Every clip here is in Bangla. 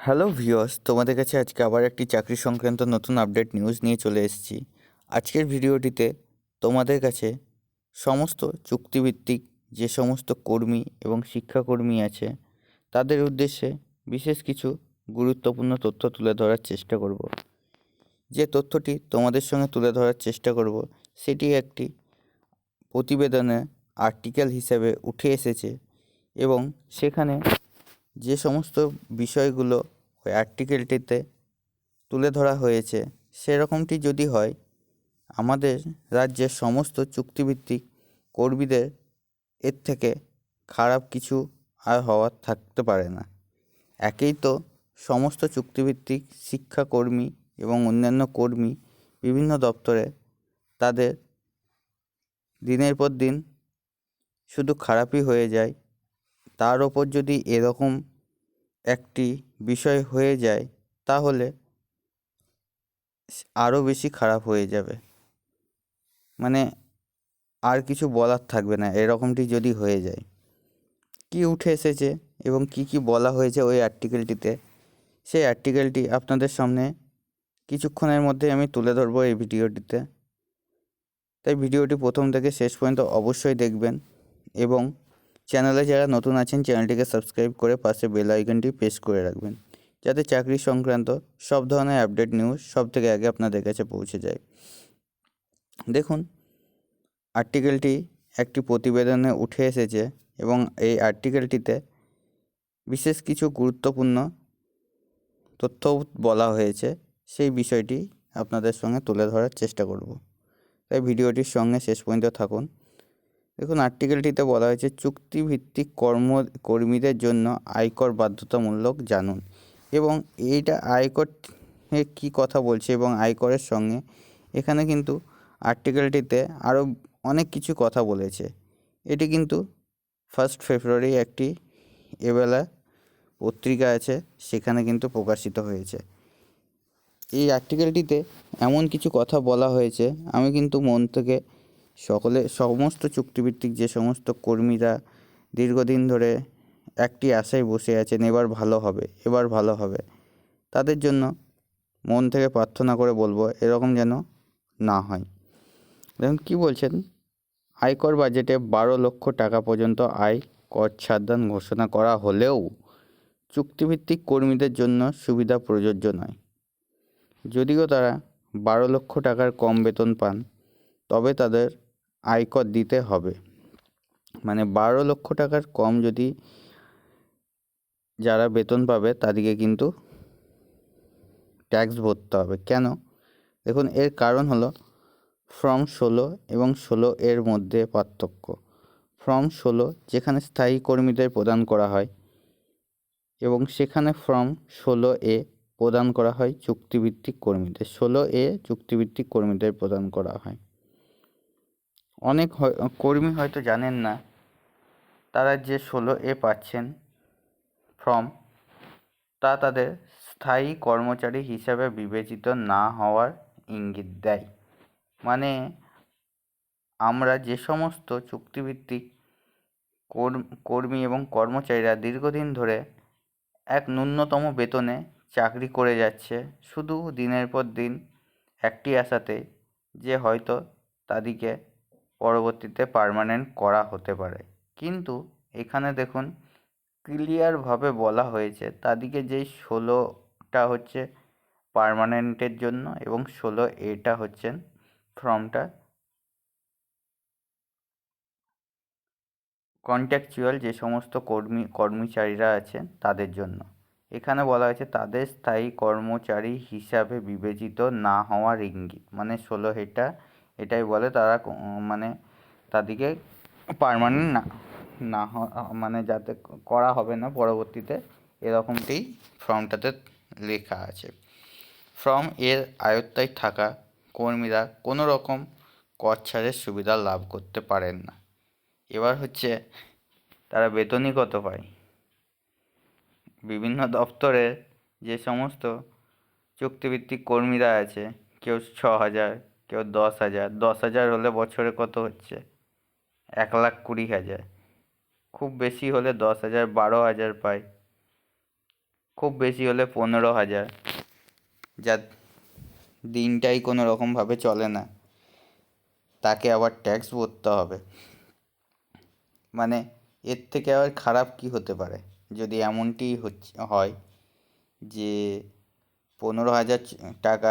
হ্যালো ভিউয়ার্স, তোমাদের কাছে আজকে আবার একটি চাকরি সংক্রান্ত নতুন আপডেট নিউজ নিয়ে চলে এসেছি। আজকের ভিডিওটিতে তোমাদের কাছে সমস্ত চুক্তিভিত্তিক যে সমস্ত কর্মী এবং শিক্ষাকর্মী আছে, তাদের উদ্দেশ্যে বিশেষ কিছু গুরুত্বপূর্ণ তথ্য তুলে ধরার চেষ্টা করব। যে তথ্যটি তোমাদের সঙ্গে তুলে ধরার চেষ্টা করব, সেটি একটি প্রতিবেদনে আর্টিকেল হিসেবে উঠে এসেছে এবং সেখানে যে সমস্ত বিষয়গুলো ওই আর্টিকেলটিতে তুলে ধরা হয়েছে, সেরকমটি যদি হয়, আমাদের রাজ্যের সমস্ত চুক্তিভিত্তিক কর্মীদের এর থেকে খারাপ কিছু আর হওয়ার থাকতে পারে না। একেই তো সমস্ত চুক্তিভিত্তিক শিক্ষাকর্মী এবং অন্যান্য কর্মী বিভিন্ন দপ্তরে তাদের দিনের পর দিন শুধু খারাপই হয়ে যায়। তার ওপর যদি এরকম একটি বিষয় হয়ে যায়, তাহলে আরও বেশি খারাপ হয়ে যাবে। মানে আর কিছু বলার থাকবে না, এরকমটি যদি হয়ে যায়। কি উঠে এসেছে এবং কি কি বলা হয়েছে ওই আর্টিকেলটিতে সেই আর্টিকেলটি আপনাদের সামনে কিছুক্ষণের মধ্যে আমি তুলে ধরবো এই ভিডিওটিতে। তাই ভিডিওটি প্রথম থেকে শেষ পর্যন্ত অবশ্যই দেখবেন এবং চ্যানেলে যারা নতুন আছেন, চ্যানেলটিকে সাবস্ক্রাইব করে পাশে বেল আইকনটি প্রেস করে রাখবেন। যাতে চাকরি সংক্রান্ত সব ধরনের আপডেট নিউজ সব থেকে আগে আপনাদের কাছে পৌঁছে যায়। দেখুন, আর্টিকেলটি একটি প্রতিবেদনে উঠে এসেছে এবং এই আর্টিকেলটিতে বিশেষ কিছু গুরুত্বপূর্ণ তথ্য বলা হয়েছে। সেই বিষয়টি আপনাদের সঙ্গে তুলে ধরার চেষ্টা করব। তাই ভিডিওটির সঙ্গে শেষ পর্যন্ত থাকুন। দেখুন আর্টিকেলটিতে বলা হয়েছে, চুক্তিভিত্তিক কর্ম, কর্মীদের জন্য আয়কর বাধ্যতামূলক জানুন। এবং এইটা আয়কর কী কথা বলছে এবং আয়করের সঙ্গে এখানে কিন্তু আর্টিকেলটিতে আরও অনেক কিছু কথা বলেছে। এটি কিন্তু ফার্স্ট ফেব্রুয়ারি একটি এবেলা পত্রিকা আছে, সেখানে কিন্তু প্রকাশিত হয়েছে। এই আর্টিকেলটিতে এমন কিছু কথা বলা হয়েছে, আমি কিন্তু মন থেকে সকলে, সমস্ত চুক্তিভিত্তিক যে সমস্ত কর্মীরা দীর্ঘদিন ধরে একটি আশায় বসে আছেন, এবার ভালো হবে, এবার ভালো হবে, তাদের জন্য মন থেকে প্রার্থনা করে বলব, এরকম যেন না হয়। দেখুন, কী বলছেন? আয়কর বাজেটে বারো লক্ষ টাকা পর্যন্ত আয় কর ছাড়দান ঘোষণা করা হলেও চুক্তিভিত্তিক কর্মীদের জন্য সুবিধা প্রযোজ্য নয়। যদিও তারা বারো লক্ষ টাকার কম বেতন পান তবে তাদের আয়কর দিতে হবে। মানে বারো লক্ষ টাকার কম যদি যারা বেতন পাবে, তাদেরকে কিন্তু ট্যাক্স ভরতে হবে। কেন? দেখুন, এর কারণ হলো ফর্ম ষোলো এবং ষোলো এর মধ্যে পার্থক্য। ফর্ম ষোলো যেখানে স্থায়ী কর্মীদের প্রদান করা হয় এবং সেখানে ফর্ম ষোলো এ প্রদান করা হয় চুক্তিভিত্তিক কর্মীদের। ষোলো এ চুক্তিভিত্তিক কর্মীদের প্রদান করা হয়। অনেক কর্মী হয়তো জানেন না। তারা যে ষোলো এ পাচ্ছেন ফর্ম, তা তাদের স্থায়ী কর্মচারী হিসাবে বিবেচিত না হওয়ার ইঙ্গিত দেয়। মানে আমরা যে সমস্ত চুক্তিভিত্তিক কর্মী এবং কর্মচারীরা দীর্ঘদিন ধরে এক ন্যূনতম বেতনে চাকরি করে যাচ্ছে, শুধু দিনের পর দিন একটি আশাতে যে হয়তো তাদেরকে পরবর্তীতে পার্মানেন্ট করা হতে পারে। কিন্তু এখানে দেখুন ক্লিয়ারভাবে বলা হয়েছে তাদেরকে যেই ষোলোটা হচ্ছে পার্মানেন্টের জন্য এবং ষোলো এটা হচ্ছেন ফর্মটা কন্ট্যাকচুয়াল যে সমস্ত কর্মী, কর্মচারীরা আছেন তাদের জন্য। এখানে বলা হয়েছে তাদের স্থায়ী কর্মচারী হিসাবে বিবেচিত না হওয়ার ইঙ্গিত মানে ষোলো এটা এটাই বলে তারা মানে তাদেরকে পার্মানেন্ট না না মানে যাতে করা হবে না পরবর্তীতে এরকমটি ফর্মটাতে লেখা আছে। ফর্ম এর আয়ত্তায় থাকা কর্মীরা কোনো রকম কর ছাড়ের সুবিধা লাভ করতে পারেন না। এবার হচ্ছে তারা বেতনই কত পায়? বিভিন্ন দপ্তরের যে সমস্ত চুক্তিভিত্তিক কর্মীরা আছে, কেউ ছ হাজার কেউ দশ হাজার দশ হাজার হলে বছরে কত হচ্ছে? এক লাখ কুড়ি হাজার। খুব বেশি হলে দশ হাজার, বারো হাজার পায় খুব বেশি হলে পনেরো হাজার। যা দিনটাই কোনো রকমভাবে চলে না। তাকে আবার ট্যাক্স ভরতে হবে। মানে এর থেকে আবার খারাপ কি হতে পারে? যদি এমনটি হচ্ছে, হয় যে পনেরো হাজার টাকা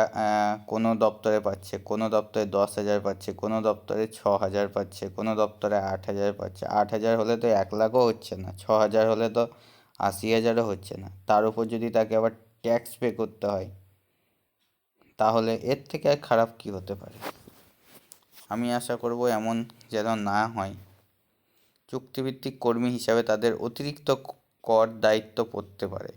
কোনো দপ্তরে পাচ্ছে, কোনো দপ্তরে দশ হাজার পাচ্ছে, কোনো দপ্তরে ছ হাজার পাচ্ছে, কোনো দপ্তরে আট হাজার পাচ্ছে। আট হাজার হলে তো এক লাখও হচ্ছে না, ছ হাজার হলে তো আশি হাজারও হচ্ছে না। তার উপর যদি তাকে আবার ট্যাক্স পে করতে হয়, তাহলে এর থেকে আর খারাপ কি হতে পারে? আমি আশা করব এমন যেন না হয়। চুক্তিভিত্তিক কর্মী হিসাবে তাদের অতিরিক্ত কর দায়িত্ব পড়তে পারে।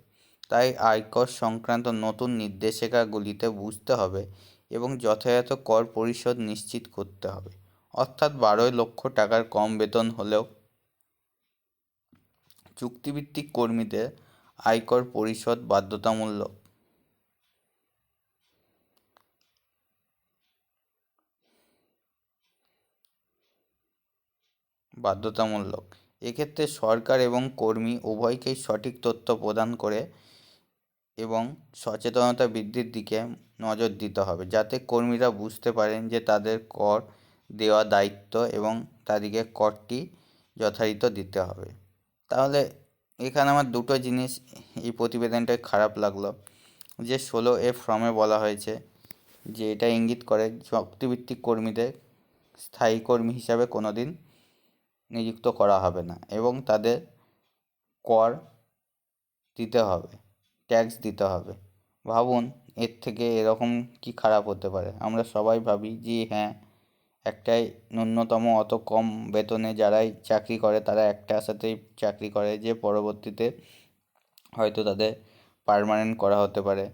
তাই আয়কর সংক্রান্ত নতুন নির্দেশিকাগুলিতে বুঝতে হবে এবং যথাযথ কর পরিশোধ নিশ্চিত করতে হবে। অর্থাৎ বারোই লক্ষ টাকার কম বেতন হলেও চুক্তিভিত্তিক কর্মীদের আয়কর পরিশোধ বাধ্যতামূলক। বাধ্যতামূলক। এক্ষেত্রে সরকার এবং কর্মী উভয়কেই সঠিক তথ্য প্রদান করে এবং সচেতনতা বৃদ্ধির দিকে নজর দিতে হবে, যাতে কর্মীরা বুঝতে পারেন যে তাদের কর দেওয়া দায়িত্ব এবং তাদেরকে করটি যথারীত দিতে হবে। তাহলে এখানে আমার দুটো জিনিস এই প্রতিবেদনটায় খারাপ লাগল। যে ষোলো এ ফর্মে বলা হয়েছে যে এটা ইঙ্গিত করে চুক্তিভিত্তিক কর্মীদের স্থায়ী কর্মী হিসাবে কোনো দিন নিযুক্ত করা হবে না এবং তাদের কর দিতে হবে। ট্যাক্স দিতে হবে। ভাবুন, এর থেকে এরকম কি খারাপ হতে পারে? আমরা সবাই ভাবি যে হ্যাঁ একটাই ন্যূনতম অত কম বেতনে যারাই চাকরি করে, তারা একটা সাথেই চাকরি করে, যে পরবর্তীতে হয়তো তাদের পারমানেন্ট করা হতে পারে।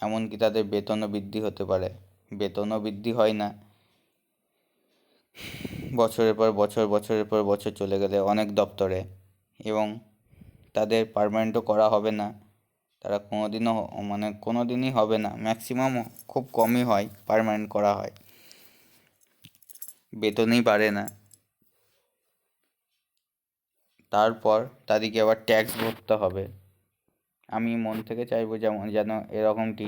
এমনকি তাদের বেতনও বৃদ্ধি হতে পারে। বেতনও বৃদ্ধি হয় না। বছরের পর বছর, বছরের পর বছর চলে গেলে অনেক দপ্তরে এবং তাদের পারমানেন্টও করা হবে না। তারা কোনো দিনও মানে কোনো দিনই হবে না। ম্যাক্সিমাম খুব কমই হয় পারমানেন্ট করা হয়। বেতনই বাড়ে না। তারপর তাদেরকে আবার ট্যাক্স ভরতে হবে। আমি মন থেকে চাইব যেমন যেন এরকমটি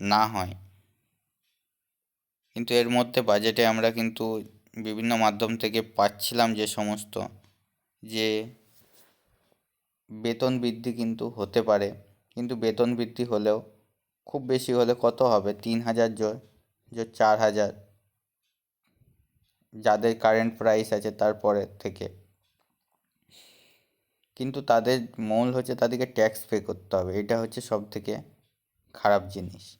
না হয়। কিন্তু এর মধ্যে বাজেটে আমরা কিন্তু বিভিন্ন মাধ্যম থেকে পাচ্ছিলাম যে সমস্ত, যে বেতন বৃদ্ধি কিন্তু হতে পারে। কিন্তু বেতন বৃদ্ধি হলেও খুব বেশি হলে কত হবে? তিন হাজার জোর জোর চার হাজার। যাদের কারেন্ট প্রাইস আছে তারপরের থেকে। কিন্তু তাদের মূল হচ্ছে তাদেরকে ট্যাক্স পে করতে হবে। এটা হচ্ছে সব থেকে খারাপ জিনিস।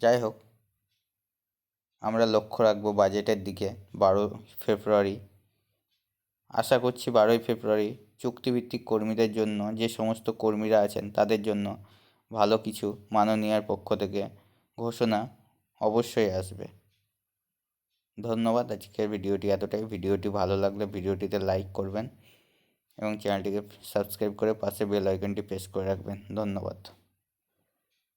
যাই হোক, আমরা লক্ষ্য রাখব বাজেটের দিকে বারো ফেব্রুয়ারি। আশা করছি বারোই ফেব্রুয়ারি চুক্তিভিত্তিক কর্মীদের জন্য, যে সমস্ত কর্মীরা আছেন তাদের জন্য ভালো কিছু মাননীয়ার পক্ষ থেকে ঘোষণা অবশ্যই আসবে। ধন্যবাদ। আজকের ভিডিওটি এতটাই। ভিডিওটি ভালো লাগলে ভিডিওটিতে লাইক করবেন এবং চ্যানেলটিকে সাবস্ক্রাইব করে পাশে বেল আইকনটি প্রেস করে রাখবেন। ধন্যবাদ।